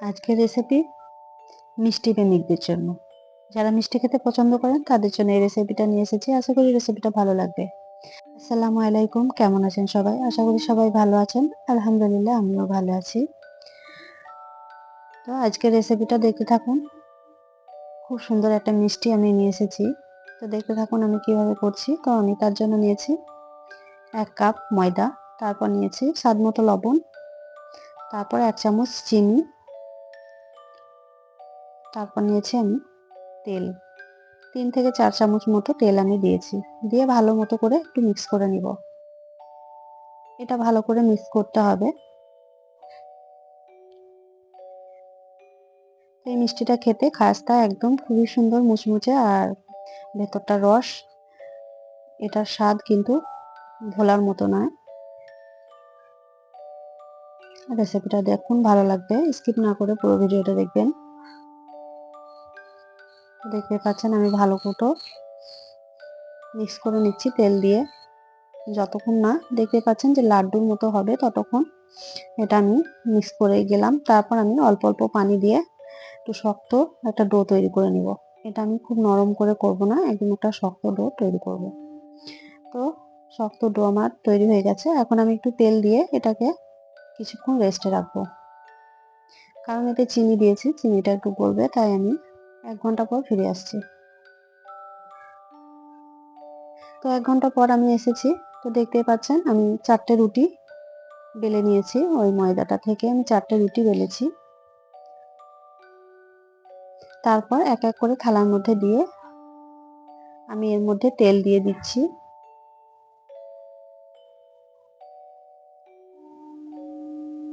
আজকের রেসিপি মিষ্টি প্রেমিকদের জন্য। যারা মিষ্টি খেতে পছন্দ করেন, তাদের জন্য এই রেসিপিটা নিয়ে এসেছি। আশা করি রেসিপিটা ভালো লাগবে। আসসালামু আলাইকুম, কেমন আছেন সবাই? আশা করি সবাই ভালো আছেন। আলহামদুলিল্লাহ, আমিও ভালো আছি। তো আজকের রেসিপিটা দেখতে থাকুন। খুব সুন্দর একটা মিষ্টি আমি নিয়ে এসেছি। তো দেখতে থাকুন আমি কীভাবে করছি। তো আমি তার জন্য নিয়েছি এক কাপ ময়দা, তারপর নিয়েছি স্বাদ মতো লবণ, তারপর এক চামচ চিনি তারপর নিয়েছি আমি তেল। তিন থেকে চার চামচ মতো তেল আমি দিয়েছি। দিয়ে ভালো মতো করে একটু মিক্স করে নিব। এটা ভালো করে মিক্স করতে হবে। এই মিষ্টিটা খেতে খাস্তা একদম খুবই সুন্দর মুচমুচে আর ভেতরটা রস। এটার স্বাদ কিন্তু ভোলার মতো নয়। রেসিপিটা দেখুন, ভালো লাগবে। স্কিপ না করে পুরো ভিডিওটা দেখবেন। দেখতে পাচ্ছেন আমি ভালো মতো মিক্স করে নিচ্ছি তেল দিয়ে। যতক্ষণ না দেখতে পাচ্ছেন যে লাড্ডুর মতো হবে ততক্ষণ এটা আমি মিক্স করে গেলাম। তারপর আমি অল্প অল্প পানি দিয়ে একটু শক্ত একটা ডো তৈরি করে নিব। এটা আমি খুব নরম করে করব না, একদম একটা শক্ত ডো তৈরি করব। তো শক্ত ডো আমার তৈরি হয়ে গেছে। এখন আমি একটু তেল দিয়ে এটাকে কিছুক্ষণ রেস্টে রাখব। কারণ এতে চিনি দিয়েছি, চিনিটা একটু গলবে, তাই আমি এক ঘণ্টা পর ফিরে আসছি। তো এক ঘণ্টা পর আমি এসেছি। তো দেখতেই পাচ্ছেন, আমি চারটে রুটি বেলে নিয়েছি। ওই ময়দাটা থেকে আমি চারটে রুটি বেলেছি। তারপর এক এক করে থালার মধ্যে দিয়ে আমি এর মধ্যে তেল দিয়ে দিচ্ছি।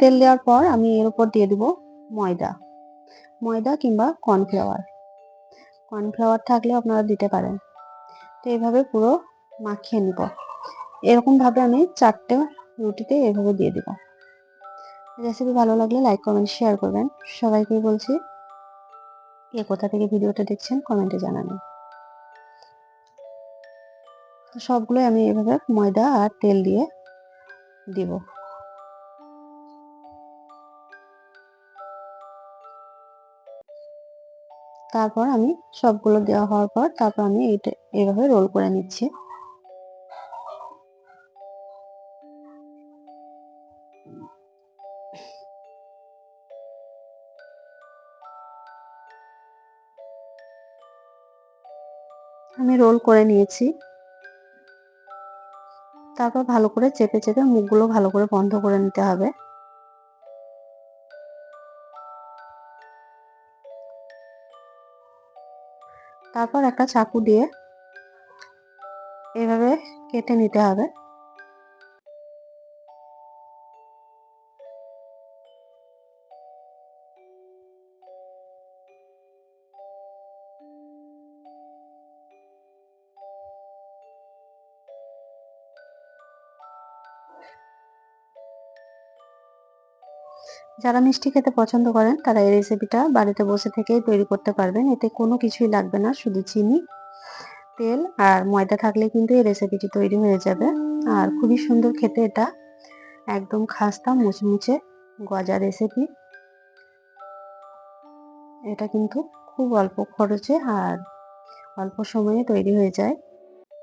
তেল দেওয়ার পর আমি এর উপর দিয়ে দিব ময়দা। ময়দা কিংবা কর্নফ্লাওয়ার কর্নফ্লাওয়ার থাকলে আপনারা দিতে পারেন। তো এইভাবে পুরো মাখিয়ে নিব। এরকমভাবে আমি চারটে রুটিতে এভাবে দিয়ে দিব। রেসিপি ভালো লাগলে লাইক, কমেন্ট, শেয়ার করবেন। সবাইকে বলছি, কে কোথা থেকে ভিডিওটা দেখছেন কমেন্টে তো সবগুলোই আমি এভাবে ময়দা আর তেল দিয়ে দিব। তারপর আমি সবগুলো দেওয়া হওয়ার পর তারপর আমি এটা এভাবে রোল করে নিচ্ছি। আমি রোল করে নিয়েছি। তারপর ভালো করে চেপে চেপে মুখগুলো ভালো করে বন্ধ করে নিতে হবে। তারপর একটা চাকু দিয়ে এভাবে কেটে নিতে হবে। যারা মিষ্টি খেতে পছন্দ করেন, তারা এই রেসিপিটা বাড়িতে বসে থেকেই তৈরি করতে পারবেন। এতে কোনো কিছুই লাগবে না, শুধু চিনি, তেল আর ময়দা থাকলে কিন্তু এই রেসিপিটি তৈরি হয়ে যাবে। আর খুবই সুন্দর খেতে এটা। একদম খাস্তা, মুচমুচে গজা রেসিপি এটা কিন্তু খুব অল্প খরচে আর অল্প সময়ে তৈরি হয়ে যায়।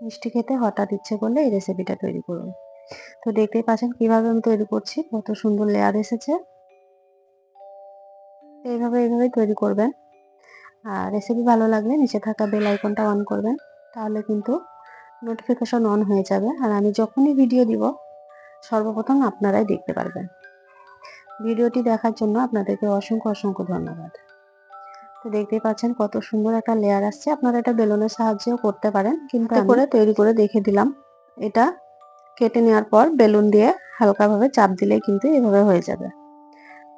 মিষ্টি খেতে হঠাৎ ইচ্ছে করলে এই রেসিপিটা তৈরি করুন। তো দেখতেই পাচ্ছেন কীভাবে আমি তৈরি করছি। কত সুন্দর লেয়ার এসেছে। এইভাবে এইভাবে তৈরি করবেন। আর রেসিপি ভালো লাগলে নিচে থাকা বেল আইকনটা অন করবেন তাহলে কিন্তু নোটিফিকেশন অন হয়ে যাবে। আর আমি যখনই ভিডিও দিব সর্বপ্রথম আপনারাই দেখতে পারবেন। ভিডিওটি দেখার জন্য আপনাদেরকে অসংখ্য অসংখ্য ধন্যবাদ। তো দেখতেই পাচ্ছেন কত সুন্দর একটা লেয়ার আসছে। আপনারা এটা বেলুনের সাহায্যেও করতে পারেন কিন্তু করে তৈরি করে দেখে দিলাম। এটা কেটে নেওয়ার পর বেলুন দিয়ে হালকাভাবে চাপ দিলে কিন্তু এভাবে হয়ে যাবে।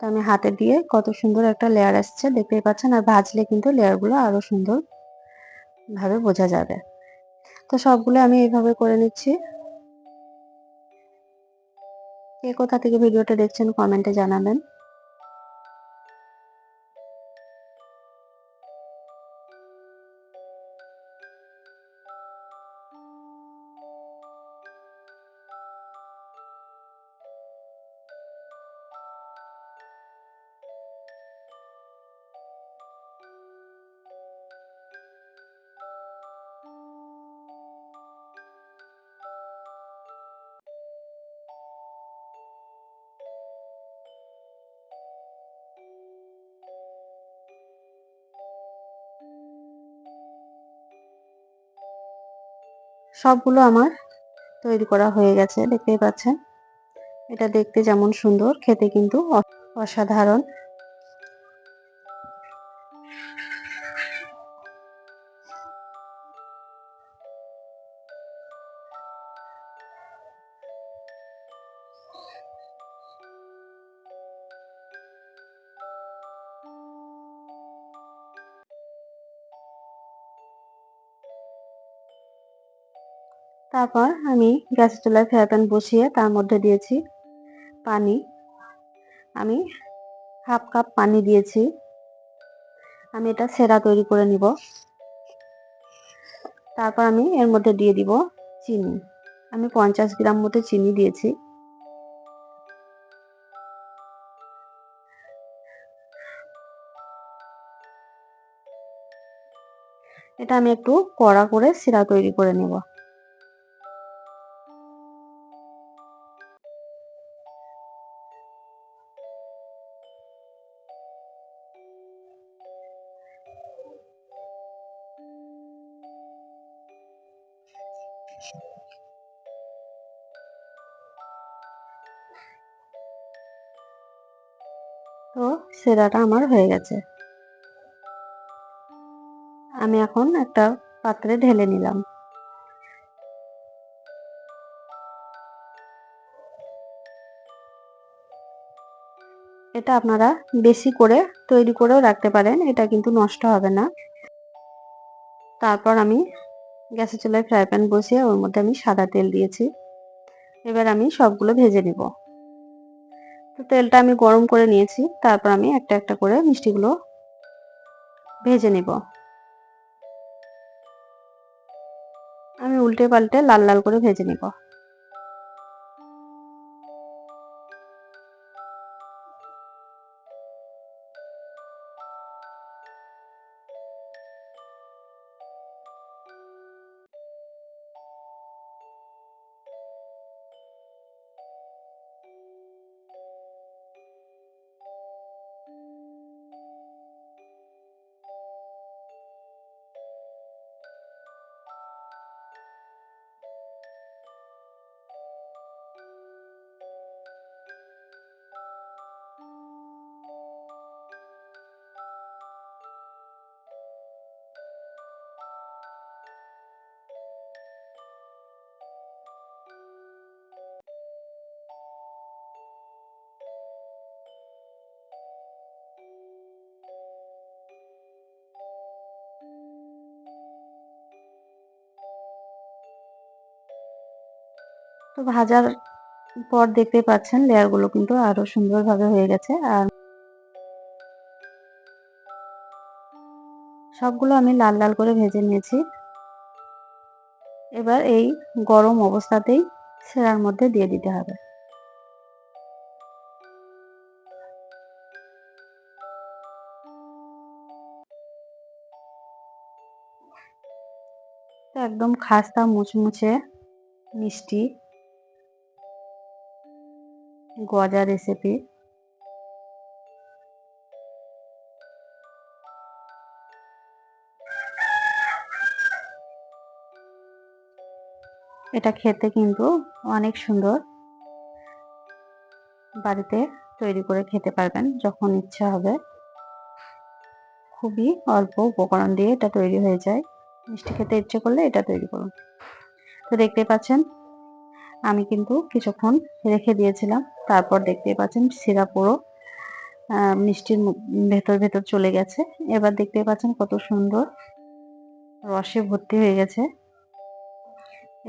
তো আমি হাতে দিয়ে কত সুন্দর একটা লেয়ার আসছে দেখতে পাচ্ছেন, আর ভাজলে কিন্তু লেয়ারগুলো আরও সুন্দর ভাবে বোঝা যাবে। তো সবগুলো আমি এইভাবে করে নিচ্ছি। কে কোথা থেকে ভিডিওটা দেখছেন কমেন্টে জানাবেন। সবগুলো আমার তৈরি করা হয়ে গেছে, দেখতেই পাচ্ছেন। এটা দেখতে যেমন সুন্দর, খেতে কিন্তু অসাধারণ। তারপর আমি গ্যাস চুলায় ফ্রাই প্যান বসিয়ে তার মধ্যে দিয়েছি পানি। আমি হাফ কাপ পানি দিয়েছি। আমি এটা সেরা তৈরি করে নিব। তারপর আমি এর মধ্যে দিয়ে দিব চিনি। আমি পঞ্চাশ গ্রাম মতো চিনি দিয়েছি। এটা আমি একটু কড়া করে সিরা তৈরি করে নেব। তো সেরাটা আমার হয়ে গেছে। আমি এখন একটা পাত্রে ঢেলে নিলাম। এটা আপনারা বেশি করে তৈরি করেও রাখতে পারেন, এটা কিন্তু নষ্ট হবে না। তারপর আমি গ্যাসের চুলায় ফ্রাই প্যান বসিয়ে ওর মধ্যে আমি সাদা তেল দিয়েছি। এবার আমি সবগুলো ভেজে নেব। তো তেলটা আমি গরম করে নিয়েছি, তারপর আমি একটা একটা করে মিষ্টিগুলো ভেজে নেব। আমি উল্টে পাল্টে লাল লাল করে ভেজে নিব। তো ভাজার পর দেখতে পাচ্ছেন লেয়ারগুলো কিন্তু আরও সুন্দরভাবে হয়ে গেছে। আর সবগুলো আমি লাল লাল করে ভেজে নিয়েছি। এবার এই গরম অবস্থাতেই সেরার মধ্যে দিয়ে দিতে হবে। একদম খাস্তা মুচমুচে মিষ্টি গজা রেসিপি এটা খেতে কিন্তু অনেক সুন্দর। বাড়িতে তৈরি করে খেতে পারবেন যখন ইচ্ছা হবে। খুবই অল্প উপকরণ দিয়ে এটা তৈরি হয়ে যায়। মিষ্টি খেতে ইচ্ছে করলে এটা তৈরি করুন। তো দেখতে পাচ্ছেন আমি কিন্তু কিছুক্ষণ রেখে দিয়েছিলাম। তারপর দেখতে পাচ্ছেন সিরা পুরো মিষ্টির ভেতর ভেতর চলে গেছে। এবার দেখতে পাচ্ছেন কত সুন্দর রসে ভর্তি হয়ে গেছে।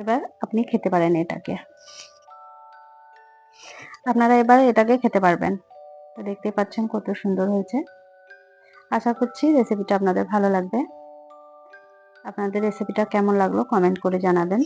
এবার আপনি খেতে পারেন এটাকে। আপনারা এবার এটাকে খেতে পারবেন। তো দেখতে পাচ্ছেন কত সুন্দর হয়েছে। আশা করছি রেসিপিটা আপনাদের ভালো লাগবে। আপনাদের রেসিপিটা কেমন লাগল কমেন্ট করে জানাবেন।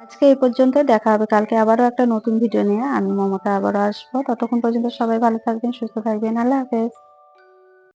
আজকে এই পর্যন্ত দেখা হবে। কালকে আবারও একটা নতুন ভিডিও নিয়ে। আমি মমতা আবারও আসব। ততক্ষণ পর্যন্ত সবাই ভালো থাকবেন, সুস্থ থাকবেন। আল্লাহ হাফেজ।